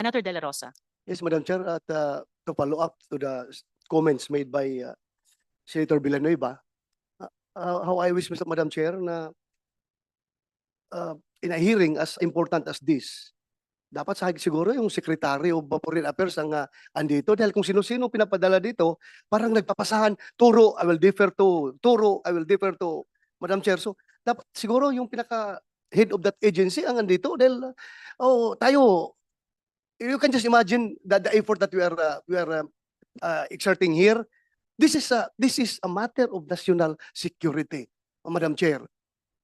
Senator De La Rosa. Yes, Madam Chair, at uh, to follow up to the comments made by uh, Senator Villanueva, uh, uh, how I wish, Mr. Madam Chair, na uh, in a hearing as important as this, dapat sa siguro yung Secretary of Foreign Affairs ang uh, andito dahil kung sino-sino pinapadala dito, parang nagpapasahan, turo, I will defer to, turo, I will defer to, Madam Chair. So, dapat siguro yung pinaka head of that agency ang andito dahil, oh, tayo, you can just imagine that the effort that we are uh, we are uh, uh, exerting here. This is a this is a matter of national security, Madam Chair.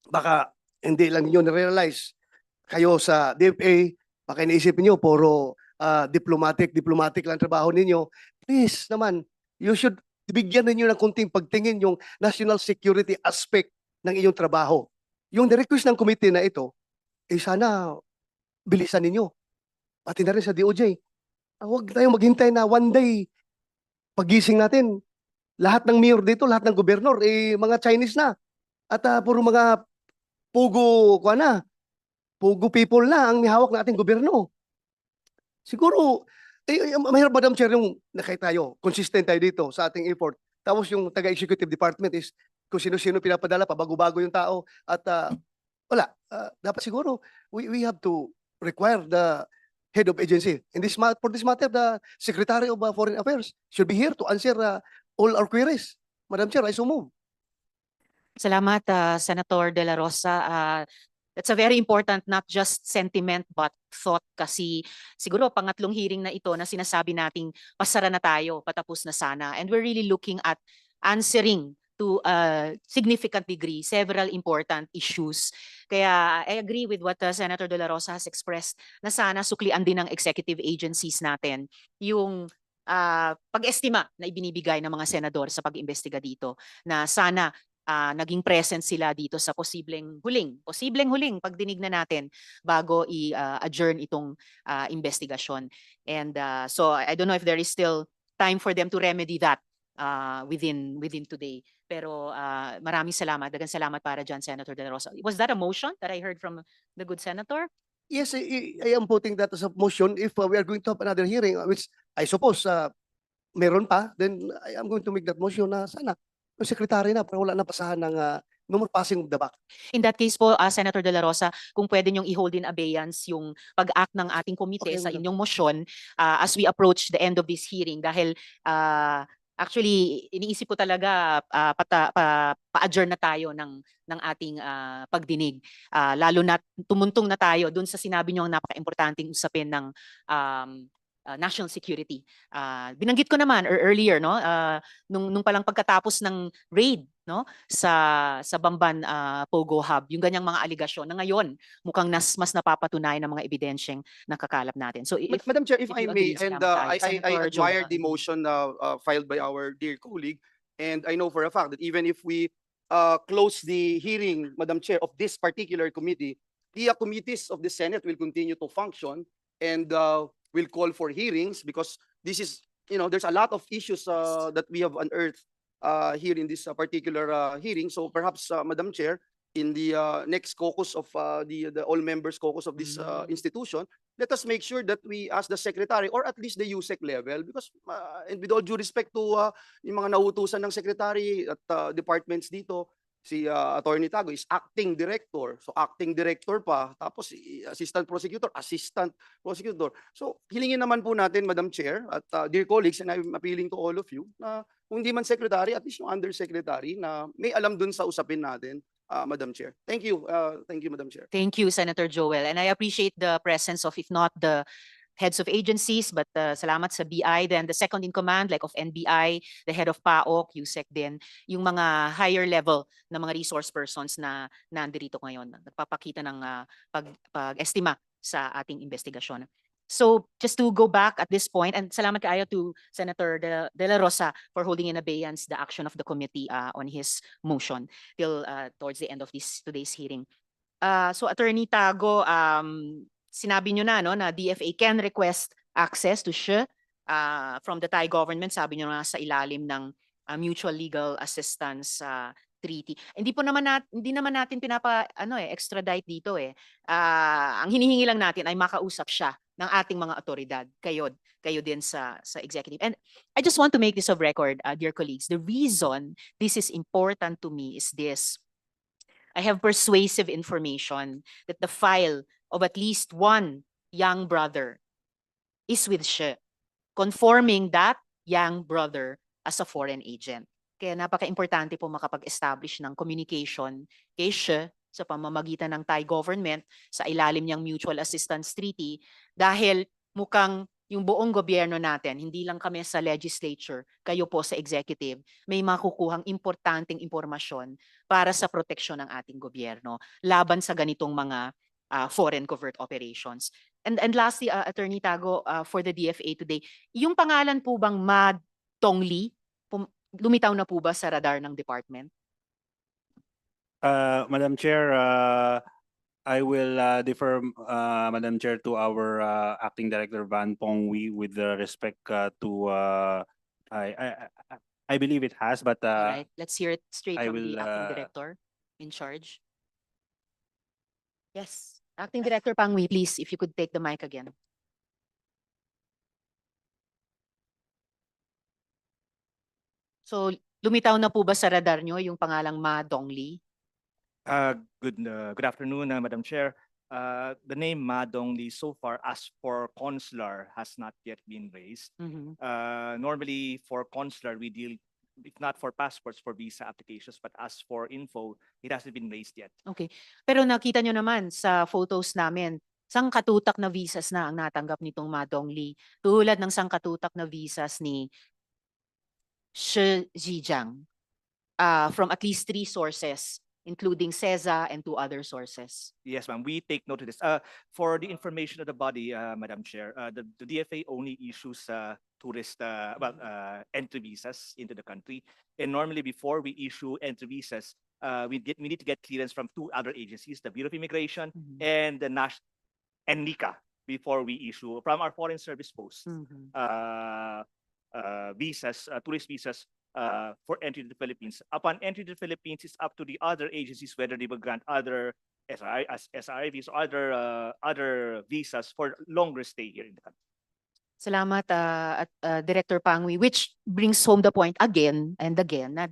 Baka hindi lang niyo na-realize kayo sa DFA, baka iniisipin niyo puro uh, diplomatic, diplomatic lang trabaho ninyo. Please naman, you should bigyan ninyo ng kunting pagtingin yung national security aspect ng iyong trabaho. Yung request ng committee na ito, eh sana bilisan ninyo pati na rin sa DOJ. Ah, Huwag tayong maghintay na one day pagising natin. Lahat ng mayor dito, lahat ng gobernador, eh, mga Chinese na. At ah, puro mga pugo, kuha na, pugo people na ang nihawak ng ating gobyerno. Siguro, eh, eh, mahirap Madam Chair yung nakay tayo, consistent tayo dito sa ating effort. Tapos yung taga-executive department is kung sino-sino pinapadala, pabago-bago yung tao. At ah, wala, Ah, dapat siguro, we, we have to require the head of agency. In this ma- for this matter, the Secretary of uh, Foreign Affairs should be here to answer uh, all our queries. Madam Chair, I so move. Salamat, ah, Senator De La Rosa. Ah, That's a very important, not just sentiment, but thought kasi siguro pangatlong hearing na ito na sinasabi nating pasara na tayo, patapos na sana. And we're really looking at answering to a significant degree several important issues. Kaya I agree with what uh, Senator De La Rosa has expressed na sana suklian din ng executive agencies natin yung ah, pag-estima na ibinibigay ng mga senador sa pag-imbestiga dito na sana ah, naging present sila dito sa posibleng huling, posibleng huling pagdinig na natin bago i-adjourn itong ah, investigasyon. And ah, so I don't know if there is still time for them to remedy that ah, within within today. Pero ah, maraming salamat, dagang salamat para dyan, Senator De La Rosa. Was that a motion that I heard from the good senator? Yes, I, I- am putting that as a motion if uh, we are going to have another hearing, uh, which I suppose uh, meron pa, then I am going to make that motion na sana yung secretary na para wala na pasahan ng uh, no passing of the buck. In that case po, ah, Senator De La Rosa, kung pwede niyong i-hold in abeyance yung pag-act ng ating komite Okay, sa inyong motion ah, as we approach the end of this hearing dahil ah, actually iniisip ko talaga ah, pata, pa, pa-adjourn na tayo ng ng ating ah, pagdinig. Ah, lalo na tumuntong na tayo dun sa sinabi niyo ang napaka-importanting usapin ng um, ah, national security. Ah, binanggit ko naman ear- earlier no ah, nung nung palang pagkatapos ng raid no sa sa Bamban ah, Pogo Hub, yung ganyang mga aligasyon na ngayon mukhang nas, mas napapatunayan ng mga ebidensyeng nakakalap natin. So if Madam Chair, if if I may, and uh. I, I, I admire the motion uh, uh, filed by our dear colleague, and I know for a fact that even if we uh, close the hearing, Madam Chair, of this particular committee, the uh, committees of the Senate will continue to function and uh, will call for hearings because this is, you know, there's a lot of issues uh, that we have unearthed uh, here in this uh, particular uh, hearing. So perhaps, uh, Madam Chair, in the uh, next caucus of uh, the the all members caucus of this uh, Mm. institution, let us make sure that we ask the secretary or at least the USEC level because uh, and with all due respect to uh, yung mga nauutusan ng secretary at uh, departments dito si uh, Attorney Tago is acting director. So acting director pa tapos assistant prosecutor, assistant prosecutor. So hilingin naman po natin Madam Chair at uh, dear colleagues and I'm appealing to all of you na kung di man secretary at least yung undersecretary na may alam dun sa usapin natin uh, Madam Chair. Thank you. Uh, thank you Madam Chair. Thank you, Senator Joel. And I appreciate the presence of, if not the heads of agencies, but uh, salamat sa BI, then the second in command, like of NBI, the head of PAOK, USEC din, yung mga higher level na mga resource persons na nandirito ngayon, nagpapakita ng ah, pag, pag-estima sa ating investigasyon. So just to go back at this point, and salamat kaayo to Senator De, De La Rosa for holding in abeyance the action of the committee uh, on his motion till uh, towards the end of this today's hearing. Uh, so Attorney Tago, um, sinabi nyo na no, na DFA can request access to SHE uh, from the Thai government. Sabi nyo na sa ilalim ng uh, mutual legal assistance uh, treaty. Hindi po naman nat, hindi naman natin pinapa ano eh extradite dito eh. Ah, ang hinihingi lang natin ay makausap siya ng ating mga otoridad. Kayo, kayo din sa, sa executive. And I just want to make this of record, uh, dear colleagues. The reason this is important to me is this. I have persuasive information that the file of at least one young brother is with She, conforming that young brother as a foreign agent. Kaya napaka-importante po makapag-establish ng communication kay She sa pamamagitan ng Thai government sa ilalim niyang Mutual Assistance Treaty dahil mukhang yung buong gobyerno natin, hindi lang kami sa legislature, kayo po sa executive, may makukuhang importanteng impormasyon para sa proteksyon ng ating gobyerno laban sa ganitong mga ah, foreign covert operations. And and lastly, uh, Attorney Tago, uh, for the DFA today, yung pangalan po bang Ma Tongli, lumitaw na po ba sa radar ng department? Uh, Madam Chair, uh, I will uh, defer, uh, Madam Chair, to our uh, Acting Director Van Pongwi with the respect uh, to, uh, I, I, I- believe it has, but All uh, right, let's hear it straight I from the will, acting uh, director in charge. Yes, acting director Pangwi, please, if you could take the mic again. So lumitaw na po ba sa radar nyo yung pangalang Ma Dongli? Uh, good, uh, good afternoon, uh, Madam Chair. Uh, the name Ma Dongli so far as for consular has not yet been raised. Mhm. Uh, normally for consular, we deal, if not for passports, for visa applications, but as for info, it hasn't been raised yet. Okay. Pero nakita nyo naman sa photos namin, sangkatutak na visas na ang natanggap nitong Ma Dongli. Tulad ng sangkatutak na visas ni Shi Zhejiang uh, from at least three sources, including CESA and two other sources. Yes, ma'am, we take note of this. Uh, for the information of the body, uh, Madam Chair, uh, the, the DFA only issues, uh, tourist, uh, well, uh, entry visas into the country. And normally before we issue entry visas, uh, we get, we need to get clearance from two other agencies, the Bureau of Immigration Mhm. and the Nash, and NICA before we issue from our foreign service posts, Mhm. uh, uh, visas, uh, tourist visas, uh, for entry to the Philippines. Upon entry to the Philippines, it's up to the other agencies whether they will grant other SRI, SRIVs other, uh, other visas for longer stay here in the country. Salamat, uh, at, uh, Director Pangwi, which brings home the point again and again na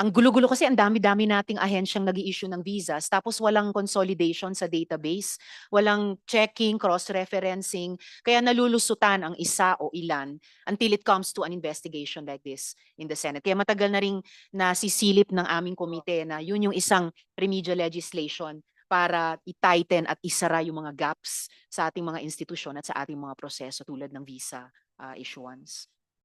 ang gulo-gulo kasi ang dami-dami nating ahensyang nag issue ng visas tapos walang consolidation sa database, walang checking, cross-referencing, kaya nalulusutan ang isa o ilan until it comes to an investigation like this in the Senate. Kaya matagal na ring nasisilip ng aming komite na yun yung isang remedial legislation para i-tighten at isara yung mga gaps sa ating mga institusyon at sa ating mga proseso tulad ng visa uh, issuance.